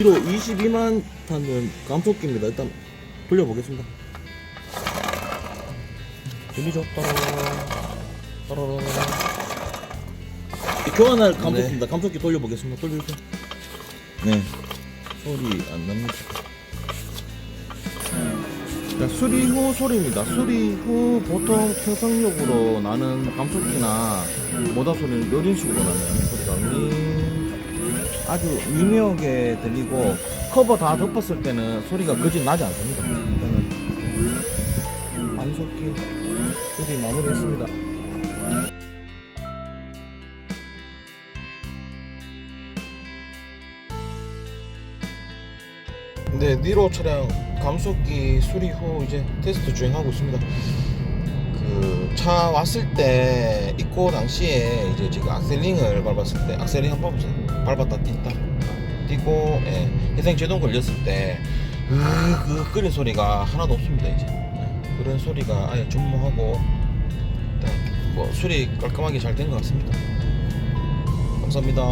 키로 22만 타는 감속기입니다. 일단 돌려보겠습니다. 들리죠? 이 교환할 감속기입니다. 감속기 돌려보겠습니다. 돌려주세요. 네. 소리 안 납니다. 자, 수리 후 소리입니다. 수리 후 보통 최성력으로 나는 감속기나 모다 소리는 이런 식으로 나는 소리가 미 아주 미묘하게 들리고 커버 다 덮었을 때는 소리가 그지 나지 않습니다. 일단은 감속기 수리 마무리했습니다. 네, 니로 차량 감속기 수리 후 이제 테스트 주행하고 있습니다. 그 차 왔을 때 입고 당시에 이제 지금 악셀링을 밟았을 때 악셀링 한 번 밟았어요. 밟았다 뛴다 뛰고 예, 회생 제동 걸렸을 때그 끓는 소리가 하나도 없습니다 이제 예, 그런 소리가 아예 전무하고 일단 뭐 수리 깔끔하게 잘 된 것 같습니다. 감사합니다.